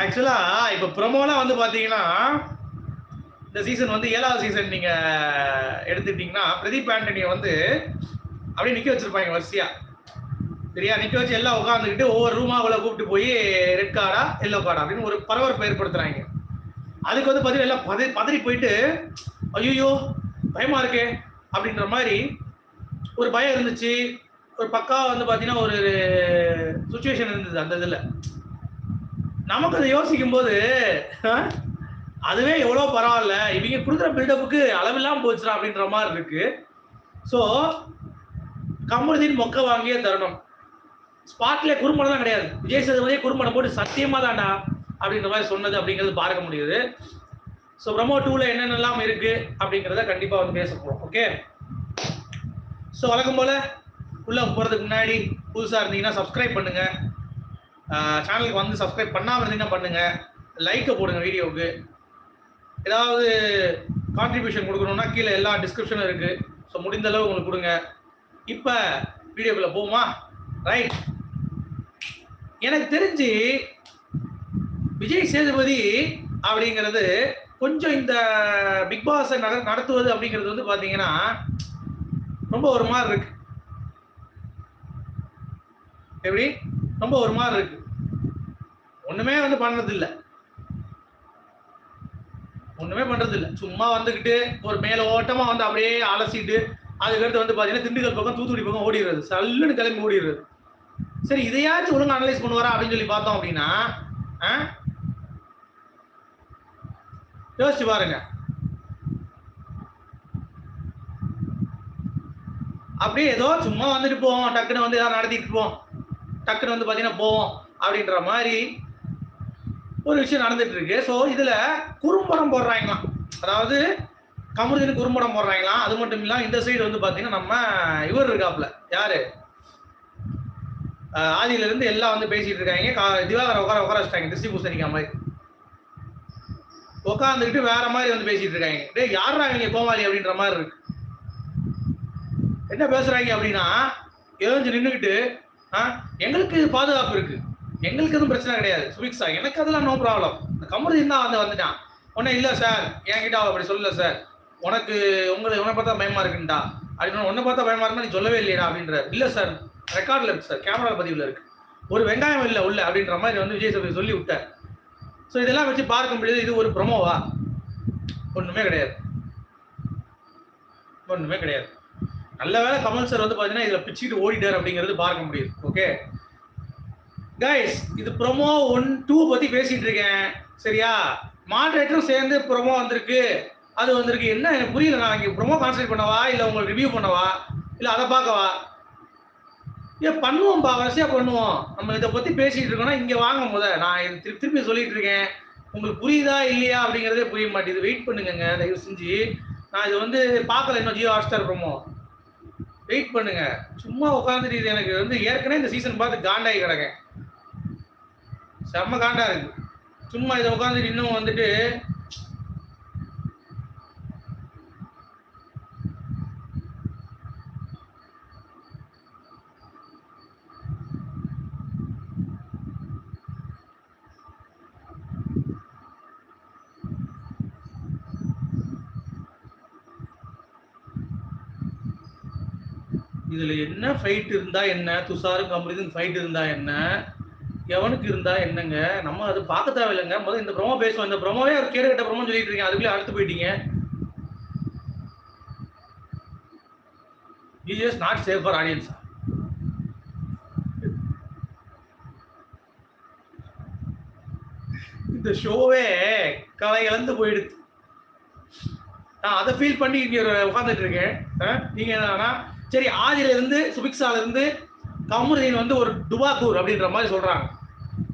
ஆக்சுவலாக இப்போ ப்ரொமோலாம் வந்து பார்த்தீங்கன்னா இந்த சீசன் வந்து ஏழாவது சீசன் நீங்கள் எடுத்துக்கிட்டிங்கன்னா பிரதீப் ஆண்டனியை வந்து அப்படியே நிற்க வச்சுருப்பாங்க வரிசையாக சரியா? நிற்க வச்சு எல்லாம் உட்காந்துக்கிட்டு ஒவ்வொரு ரூமாவில் கூப்பிட்டு போய் ரெட் கார்டா எல்லோ கார்டா அப்படின்னு ஒரு பரபரப்பு ஏற்படுத்துகிறாங்க அதுக்கு வந்து பார்த்தீங்கன்னா எல்லாம் பதறி பதறி போயிட்டு ஐயோ பயமா இருக்கே அப்படின்ற மாதிரி ஒரு பயம் இருந்துச்சு. ஒரு பக்கா வந்து பார்த்தீங்கன்னா ஒரு சுச்சுவேஷன் இருந்தது அந்த இதில். நமக்கு அதை யோசிக்கும் போது அதுவே எவ்வளோ பரவாயில்ல. இவங்க கொடுக்குற பில்டப்புக்கு அளவில்லாமல் போச்சுடா அப்படின்ற மாதிரி இருக்கு. ஸோ கமருதீன் மொக்க வாங்கியே தரணும். ஸ்பாட்ல குறும்படம் தான் கிடையாது. விஜய் சேதுபதியே குறும்படம் போட்டு சத்தியமா தான்டா அப்படின்ற மாதிரி சொன்னது அப்படிங்கிறது பார்க்க முடியுது. ஸோ ப்ரமோ டூவில் என்னென்னலாம் இருக்கு அப்படிங்கிறத கண்டிப்பாக வந்து பேச போகிறோம் ஓகே ஸோ வழக்கம் போல் உள்ளே போகிறதுக்கு முன்னாடி புதுசாக இருந்தீங்கன்னா சப்ஸ்கிரைப் பண்ணுங்க. சேனலுக்கு வந்து சப்ஸ்கிரைப் பண்ணாமல் இருந்தீங்கன்னா பண்ணுங்கள் லைக்கை போடுங்க வீடியோவுக்கு. ஏதாவது கான்ட்ரிபியூஷன் கொடுக்கணும்னா கீழே எல்லா டிஸ்கிரிப்ஷனும் இருக்குது ஸோ முடிந்த அளவு உங்களுக்கு கொடுங்க. இப்போ வீடியோக்குள்ளே போமா ரைட் எனக்கு தெரிஞ்சு விஜய் சேதுபதி அப்படிங்கிறது கொஞ்சம் இந்த பிக் பாஸை நட நடத்துவது அப்படிங்கிறது வந்து பார்த்தீங்கன்னா ரொம்ப ஒரு மாதிரி இருக்கு. எப்படி? ரொம்ப ஒரு மாதிரி இருக்கு. ஒண்ணுமே வந்து பண்றது ஒண்ணுமே பண்றது சும்மா வந்துகிட்டு ஒரு மேல ஓட்டமா வந்து அப்படியே அலசிட்டு அதுக்கடுத்து வந்து பாத்தீங்கன்னா திண்டுக்கல் பக்கம் தூத்துக்குடி பக்கம் ஓடிடுறது. சல்லுன்னு கிளம்பி ஓடிடுறது. சரி இதையாச்சும் ஒழுங்கு அனலைஸ் பண்ணுவாரா அப்படின்னு சொல்லி பார்த்தோம் அப்படின்னா ஆ? யோசிச்சு பாருங்க. அப்படியே ஏதோ சும்மா வந்துட்டு போவோம் டக்குன்னு வந்து ஏதாவது நடத்திட்டு போவோம் டக்குன்னு வந்து பார்த்தீங்கன்னா போவோம் அப்படின்ற மாதிரி ஒரு விஷயம் நடந்துட்டு இருக்கு. ஸோ இதில் குறும்படம் போடுறாங்களாம். அதாவது கமருதீன் குறும்படம் போடுறாங்களாம். அது மட்டும் இல்லாமல் இந்த சைடு வந்து பார்த்தீங்கன்னா நம்ம இவர் இருக்காப்புல. யாரு? ஆதியிலிருந்து எல்லாம் வந்து பேசிட்டு இருக்காங்க. கா- திவாகரை உட்கார உட்கார வச்சிட்டாங்க. திருச்சி பூசணிக்கா மாதிரி. உட்காந்துக்கிட்டு வேற மாதிரி வந்து பேசிட்டு இருக்காங்க. டேய் யாரா இவங்க கோமாளி அப்படின்ற மாதிரி இருக்கு. என்ன பேசுறாங்க அப்படின்னா எழுந்து நின்றுக்கிட்டு எங்களுக்கு பாதுகாப்பு இருக்கு. எங்களுக்கு எதுவும் பிரச்சனை கிடையாது. சுபிக்ஸா எனக்கு அதெல்லாம் நோ ப்ராப்ளம் இந்த கமருதீன் தான் வந்து வந்துட்டான்? உடனே இல்லை சார் என்கிட்ட அவள் அப்படி சொல்லல சார் உனக்கு உங்களை உன்னை பார்த்தா பயமா இருக்குன்டா. அப்படின்னு உன்னை பார்த்தா பயமா இருக்குன்னா நீ சொல்லவே இல்லையா அப்படின்ற. இல்லை சார் ரெக்கார்டில் இருக்கு சார் கேமரா பதிவில் இருக்கு. ஒரு வெங்காயம் இல்லை உள்ள அப்படின்ற மாதிரி வந்து விஜய் சபை சொல்லி விட்டார் ஸோ இதெல்லாம் வச்சு பார்க்க முடியுது இது ஒரு ப்ரொமோவா ஒன்றுமே கிடையாது. ஒன்றுமே கிடையாது. நல்ல வேளை கமல் சார் வந்து பார்த்தீங்கன்னா இதில் பிச்சுக்கிட்டு ஓடிட்டார் அப்படிங்கிறது பார்க்க முடியுது. ஓகே கைஸ் இது ப்ரொமோ ஒன் டூ பற்றி பேசிகிட்டு இருக்கேன். சரியா? மாட்ரேட்டரும் சேர்ந்து ப்ரொமோ வந்திருக்கு. அது வந்திருக்கு. என்ன? எனக்கு புரியல நான் இங்கே ப்ரொமோ கான்சன்ட்ரேட் பண்ணவா? இல்லை உங்களுக்கு ரிவ்யூ பண்ணவா? இல்லை அதை பார்க்கவா? ஏன் பண்ணுவோம்ப்பா வரிசையாக பண்ணுவோம். நம்ம இதை பற்றி பேசிகிட்டு இருக்கோம்னா இங்கே வாங்க முத நான் இது திருப்பி திருப்பி சொல்லிட்டு இருக்கேன். உங்களுக்கு புரியுதா இல்லையா அப்படிங்கிறதே புரிய மாட்டேங்குது. வெயிட் பண்ணுங்கங்க. தயவு செஞ்சு. நான் இது வந்து பார்க்கல. இன்னும் ஜியோ ஹாட்ஸ்டார் ப்ரோமோ வெயிட் பண்ணுங்க. சும்மா உட்காந்துட்டு இது எனக்கு வந்து ஏற்கனவே இந்த சீசன் பார்த்து காண்டாகி கிடக்கேன். செம்ம காண்டா இருக்கு. சும்மா இதை உட்காந்துட்டு இன்னும் வந்துட்டு இதில் என்ன ஃபைட் இருந்தால் என்ன? துஷாருக்கு கமருதீன் ஃபைட் இருந்தால் என்ன? எவனுக்கு இருந்தால் என்னங்க? நம்ம அது பார்க்க தேவையில்லைங்க. முதல்ல இந்த ப்ரோமோ பேசுவோம். இந்த ப்ரோமோவே அது கேடு கட்ட ப்ரோமோ சொல்லிட்டு இருக்கீங்க. அதுக்குள்ளே அடுத்து போயிட்டீங்க. Is not safe for audience இந்த ஷோவே கலை இழந்து போயிடுது. நான் அதை ஃபீல் பண்ணி இங்கே உட்காந்துட்டு இருக்கேன். நீங்கள் நீங்க என்னன்னா சரி ஆதியில இருந்து சுபிக்ஸால இருந்து கமருதீன் வந்து ஒரு டுபாக்கூர் அப்படின்ற மாதிரி சொல்றாங்க.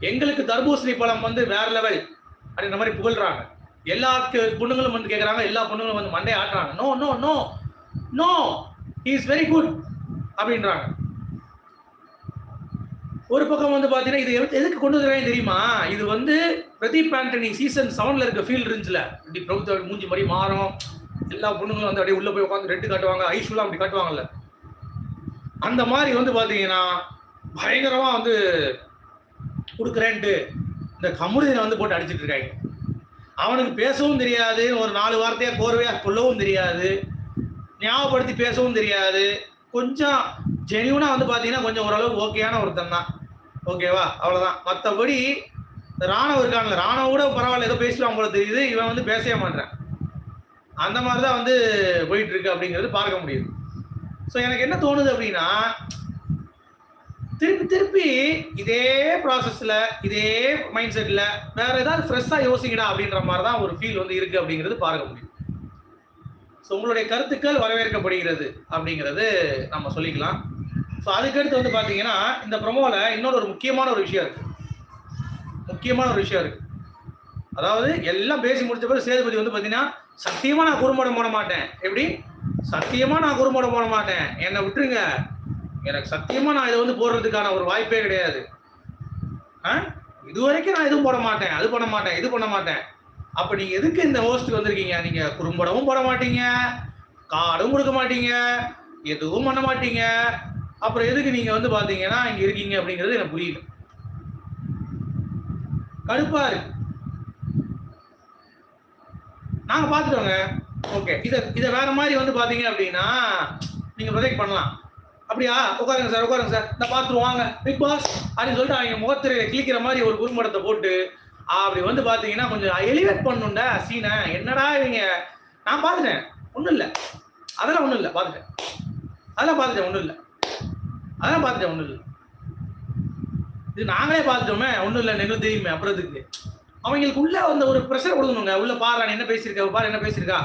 எங்களுக்கு தர்பூசணி பழம் வந்து வேற லெவல் அப்படின்ற மாதிரி புகழ்றாங்க. எல்லா பொண்ணுங்களும் வந்து கேட்குறாங்க எல்லா பொண்ணுங்களும் வந்து மண்டே ஆட்டுறாங்க. No no no no is very good அப்படின்றாங்க. ஒரு பக்கம் வந்து பார்த்தீங்கன்னா இது எதுக்கு- கொண்டு வந்துருக்காங்க தெரியுமா? இது வந்து பிரதீப் ஆண்டனி சீசன் செவன்ல இருக்க ஃபீல் இருந்துச்சுல. இப்படி பிரபுத்த மூஞ்சி மாதிரி மாறும். எல்லா பொண்ணுங்களும் வந்து அப்படியே உள்ள போய் உட்காந்து ரெட்டு காட்டுவாங்க ஐஸ்வெல்லாம் அப்படி காட்டுவாங்கல்ல. அந்த மாதிரி வந்து பார்த்தீங்கன்னா பயங்கரமாக வந்து கொடுக்குறேன்ட்டு இந்த கமுருதினை வந்து போட்டு அடிச்சிட்டு இருக்காங்க. அவனுக்கு பேசவும் தெரியாது ஒரு நாலு வார்த்தையாக கோர்வையாக சொல்லவும் தெரியாது ஞாபகப்படுத்தி பேசவும் தெரியாது. கொஞ்சம் ஜெனியூனாக வந்து பார்த்தீங்கன்னா கொஞ்சம் ஓரளவு ஓகேயான ஒருத்தன் தான். ஓகேவா? அவ்வளோதான் மற்றபடி இந்த ராணவ இருக்காங்க ராணவ கூட பரவாயில்ல ஏதோ பேசுவான் போல தெரியுது இவன் வந்து பேசவே மாட்டேன் அந்த மாதிரி தான் வந்து போயிட்டு இருக்கு அப்படிங்கிறது பார்க்க முடியுது. ஸோ எனக்கு என்ன தோணுது அப்படின்னா திருப்பி திருப்பி இதே ப்ராசஸில் இதே மைண்ட் செட்டில் வேற ஏதாவது ஃப்ரெஷ்ஷாக யோசிக்கடா அப்படின்ற மாதிரி தான் ஒரு ஃபீல் வந்து இருக்குது அப்படிங்கிறது பார்க்க முடியும். ஸோ உங்களுடைய கருத்துக்கள் வரவேற்கப்படுகிறது அப்படிங்கிறது நம்ம சொல்லிக்கலாம். ஸோ அதுக்கடுத்து வந்து பார்த்தீங்கன்னா இந்த ப்ரொமோவில் இன்னொரு ஒரு முக்கியமான ஒரு விஷயம் இருக்குது முக்கியமான ஒரு விஷயம் இருக்குது அதாவது எல்லாம் பேசி முடிச்ச பிறகு சேதுபதி வந்து பார்த்தீங்கன்னா சத்தியமாக நான் குறும்படம் போட மாட்டேன். எப்படி? சத்தியமாக நான் குறும்படம் போட மாட்டேன். என்னை விட்டுருங்க. எனக்கு சத்தியமாக நான் இதை வந்து போடுறதுக்கான ஒரு வாய்ப்பே கிடையாது. ஆ? இது வரைக்கும் நான் எதுவும் போட மாட்டேன். அது பண்ண மாட்டேன் இது பண்ண மாட்டேன். அப்போ நீங்கள் எதுக்கு இந்த ஹோஸ்ட் வந்திருக்கீங்க? நீங்கள் குறும்படமும் போட மாட்டீங்க. கார்டும் கொடுக்க மாட்டீங்க. எதுவும் பண்ண மாட்டீங்க. அப்புறம் எதுக்கு நீங்கள் வந்து பார்த்தீங்கன்னா இங்கே இருக்கீங்க அப்படிங்கிறது எனக்கு புரியல. கடுப்பாரு. நாங்கள் நாங்க பார்த்துட்டோங்க ஓகே இதை இதை வேற மாதிரி வந்து பாத்தீங்க அப்படின்னா நீங்க ப்ரொஜெக்ட் பண்ணலாம். அப்படியா? உட்காருங்க சார் உட்காருங்க சார். இந்த பார்த்துருவோம் வாங்க. பிக் பாஸ் அப்படின்னு சொல்லிட்டு அவங்க முகத்திரையை கிளிக்கிற மாதிரி ஒரு குறும்படத்தை போட்டு அப்படி வந்து பாத்தீங்கன்னா கொஞ்சம் எலிவேட் பண்ணுண்டா சீனை என்னடா இவங்க? நான் பார்த்துட்டேன் ஒன்றும் இல்லை. அதெல்லாம் ஒன்றும் இல்லை. பார்த்துட்டேன் அதெல்லாம் பார்த்துட்டேன் ஒன்றும் இல்லை. அதெல்லாம் பார்த்துட்டேன் ஒன்றும் இல்லை. இது நாங்களே பார்த்துட்டோமே ஒன்றும் இல்லை. எங்களுக்கு தெரியுமே அப்புறத்துக்கு. அவங்களுக்கு உள்ள அந்த ஒரு ப்ரெஷர் கொடுக்கணுங்க. உள்ள பாரு என்ன பேசியிருக்கா? பாரு என்ன பேசியிருக்கா?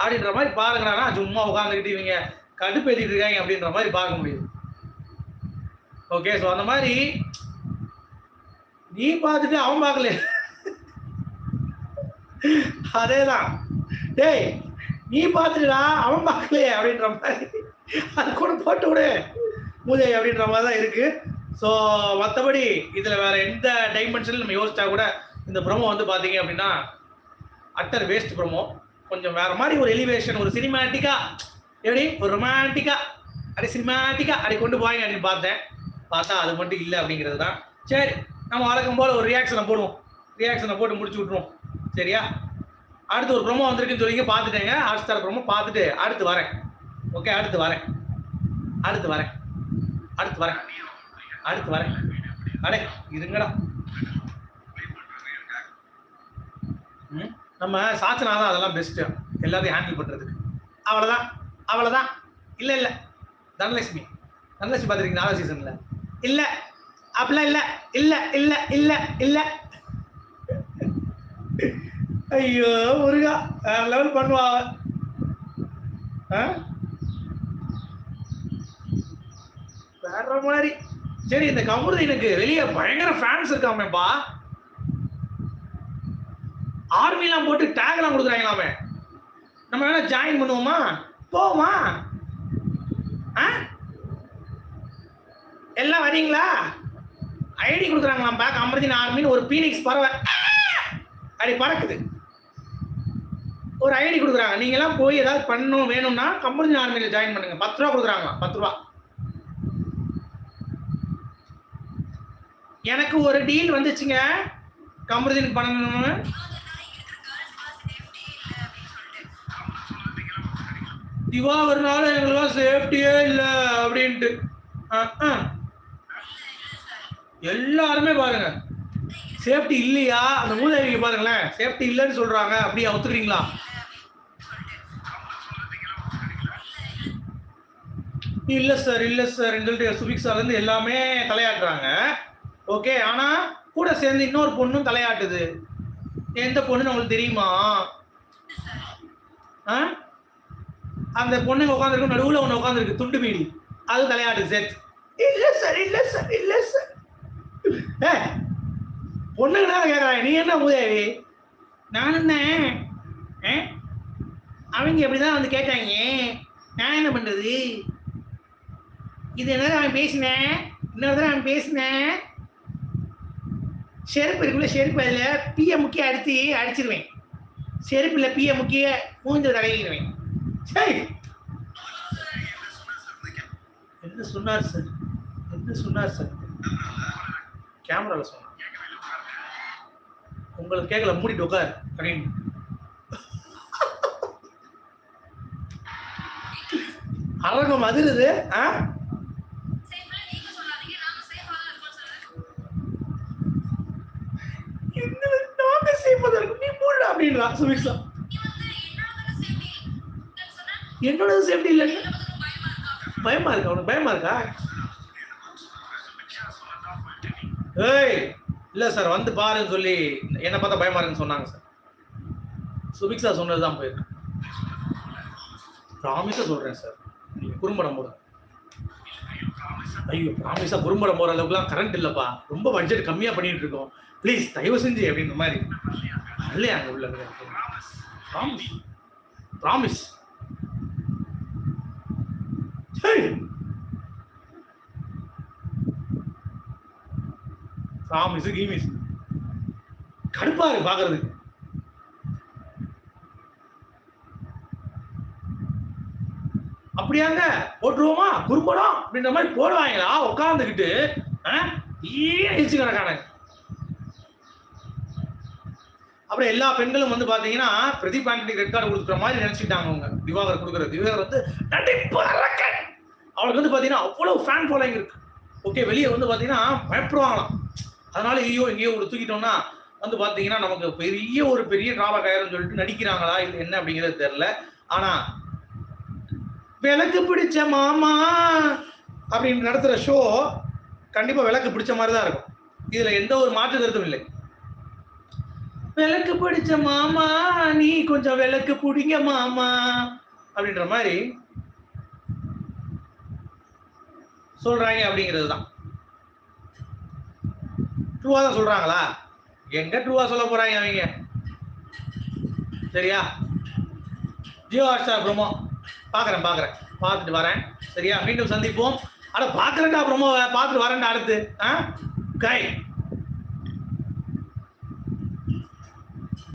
அப்படின்ற மாதிரி பாருங்கன்னா சும்மா உட்காந்துக்கிட்டு இவங்க கடுப்பேத்திட்டு இருக்காங்க அப்படின்ற மாதிரி பார்க்க முடியுது. ஓகே ஸோ அந்த மாதிரி நீ பார்த்துட்டு அவன் பார்க்கல அதேதான். டேய் நீ பார்த்துட்டா அவன் பார்க்கலையே அப்படின்ற மாதிரி. அது கூட போட்டு விடு. மூஜை அப்படின்ற மாதிரி தான் இருக்கு. ஸோ மற்றபடி இதில் வேற எந்த டைமென்ஷனில் நம்ம யோசிச்சா கூட இந்த ப்ரொமோ வந்து பார்த்தீங்க அப்படின்னா அட்டர் வேஸ்ட் ப்ரொமோ கொஞ்சம் வேற மாதிரி ஒரு எலிவேஷன் ஒரு சினிமேட்டிக்கா எப்படி? ஒரு ரொமான்டிக்கா அப்படி சினிமேட்டிக்கா அப்படி கொண்டு போய் அப்படின்னு பார்த்தேன். பார்த்தா அது மட்டும் இல்லை அப்படிங்கிறது தான். சரி நம்ம வழக்கம் போல் ஒரு ரியாக்ஷனை போடுவோம். ரியாக்ஷனை போட்டு முடிச்சு விட்ருவோம் சரியா? அடுத்து ஒரு ப்ரொமோ வந்திருக்குன்னு சொல்லி பார்த்துட்டேங்க. ஹாட் ஸ்டார் பார்த்துட்டு அடுத்து வரேன். ஓகே அடுத்து வரேன். அடுத்து வரேன். அடுத்து வரேன். அடுத்து வரேன். அடே இருங்கடா. நம்ம சாச்சனா தான் அதெல்லாம் பெஸ்ட்டு எல்லாத்தையும் ஹேண்டில் பண்ணுறதுக்கு அவ்வளோதான் அவ்வளோதான் இல்லை இல்லை. தனலட்சுமி. தனலட்சுமி பார்த்துருக்கீங்க நாலாம் சீசனில் இல்லை. அப்படிலாம் இல்லை. இல்லை இல்லை இல்லை இல்லை. ஐயோ முருகா. வேற லெவல் பண்ணுவா ஆ? வேற மாதிரி. சரி இந்த கமுருதீனுக்கு வெளியே பயங்கர ஃபேன்ஸ் இருக்காமேப்பா. ஆர்மிலாம் போட்டு டேக்லாம் கொடுக்குறாங்களாமே. நம்ம வேணா ஜாயின் பண்ணுவோமா? போவோமா? ஆ? எல்லாம் வரீங்களா? ஐடி கொடுக்குறாங்களாம் பேக் அமர்தீன் ஆர்மின்னு ஒரு பீனிக்ஸ் பறவை. அப்படி பறக்குது. ஒரு ஐடி கொடுக்குறாங்க. நீங்களாம் போய் ஏதாவது பண்ணணும் வேணும்னா கம்பெனி ஆர்மியில் ஜாயின் பண்ணுங்க. பத்து ரூபா கொடுக்குறாங்க பத்து ரூபா. எனக்கு ஒரு டீல் வந்துச்சுங்க. கமருதீன் பண்ணணும்னு திவா ஒரு நாள் எங்களுக்கெல்லாம் சேஃப்டியே இல்லை அப்படின்ட்டு. எல்லாருமே பாருங்க. சேஃப்டி இல்லையா? அந்த மூதாவிக்கு பாருங்களேன். சேஃப்டி இல்லைன்னு சொல்றாங்க. அப்படியா? ஒத்துக்கிறீங்களா? இல்ல சார் இல்ல சார் எங்கள்கிட்ட சுபிக் சார்லேருந்து எல்லாமே தலையாட்டுறாங்க. ஓகே ஆனா கூட சேர்ந்து இன்னொரு பொண்ணும் தலையாட்டுது. எந்த பொண்ணுன்னு உங்களுக்கு தெரியுமா? ஆ? அந்த பொண்ணுங்க உட்காந்துருக்கு நடுவுல ஒன்று உட்காந்துருக்கு துண்டு மீடி அது தலையாட்டுது சேர்த்து இல்ல சார் இல்ல சார் இல்ல சார் ஏ பொண்ணுங்க தான் கேட்குறாங்க நீ என்ன உதவி நான் என்ன? அவங்க எப்படிதான் வந்து கேட்டாங்க? நான் என்ன பண்றது? இது என்ன அவன் பேசினேன்? இன்னொரு தடவை அவன் பேசினேன். செருப்பு இருக்குல்ல செருப்பு அதில் பிய முக்கிய அடித்து அடிச்சிருவேன். செருப்பில் பிய முக்கிய மூஞ்ச தடவிடுவேன் என்ன சொன்னார் சார் என்ன சொன்னார் சார் கேமராவில் சொன்னார். உங்களுக்கு கேட்கல மூடிட்டு உட்கார் அப்படின்னு. அரங்கம் அதிருது ஆ? என்ன நாங்க சேஃபா தான் இருக்கும்? நீ மூடு அப்படின்றா சுமிக்ஸா என்னோட சேஃப்டி இல்லைங்க. பயமா இருக்கா உனக்கு? பயமா இருக்கா? ஏய் இல்லை சார் வந்து பாருன்னு சொல்லி என்னை பார்த்தா பயமா இருக்குன்னு சொன்னாங்க சார் சுபிக்ஸா சொன்னது தான் போயிருக்கேன் ப்ராமிஸாக சொல்கிறேன் சார் நீங்கள் குறும்படம் போடுங்க. ஐயோ ப்ராமிஸாக குறும்படம் போகிற அளவுக்குலாம் கரண்ட் இல்லைப்பா. ரொம்ப பட்ஜெட் கம்மியாக பண்ணிட்டு இருக்கோம். ப்ளீஸ் தயவு செஞ்சு அப்படின்ற மாதிரி. இல்லையா அங்கே உள்ள ப்ராமிஸ் ப்ராமிஸ் சரி கீமிஸ் கடுப்பா இருக்கு பாக்குறதுக்கு. அப்படியாங்க? போட்டுருவோமா? குறும்படம்? அப்படின்ற மாதிரி போடுவாங்களா? உட்காந்துக்கிட்டு இழிச்சு கிடக்கானுங்க அப்புறம் எல்லா பெண்களும் வந்து பாத்தீங்கன்னா பிரதீப் ஆண்டனி ரெட் கார்டு கொடுக்குற மாதிரி நினைச்சிட்டாங்க அவங்க. திவாகர் கொடுக்குற திவாகர் வந்து நடிப்பு அரக்கன். அவளுக்கு வந்து பார்த்தீங்கன்னா அவ்வளோ ஃபேன் ஃபாலோயிங் இருக்கு. ஓகே வெளியே வந்து பார்த்தீங்கன்னா பயப்படுவாங்களாம். அதனால ஐயோ எங்கேயோ ஒரு தூக்கிட்டோம்னா வந்து பார்த்தீங்கன்னா நமக்கு பெரிய ஒரு பெரிய டிராபேக் ஆயிரும் சொல்லிட்டு நடிக்கிறாங்களா இல்லை என்ன அப்படிங்கிறது தெரில ஆனால் விளக்கு பிடிச்ச மாமா அப்படின்னு நடத்துகிற ஷோ கண்டிப்பாக விளக்கு பிடிச்ச மாதிரி தான் இருக்கும். இதில் எந்த ஒரு மாற்று கருத்தும் இல்லை. விளக்கு பிடிச்ச மாமா நீ கொஞ்சம் விளக்கு பிடிங்க மாமா அப்படின்ற மாதிரி சொல்றாங்க அப்படிங்கிறது தான். ட்ரூவா தான் சொல்றாங்களா? எங்க ட்ரூவா சொல்ல போறாங்க அவங்க? சரியா? ஜியோ ஹாட்ஸ்டார் ப்ரோமோ பார்க்குறேன் பார்க்குறேன் பார்த்துட்டு வரேன். சரியா? மீண்டும் சந்திப்போம். ஆனால் பார்க்குறேன்டா ப்ரோமோ பார்த்துட்டு வரேன்டா அடுத்து. ஆ? கை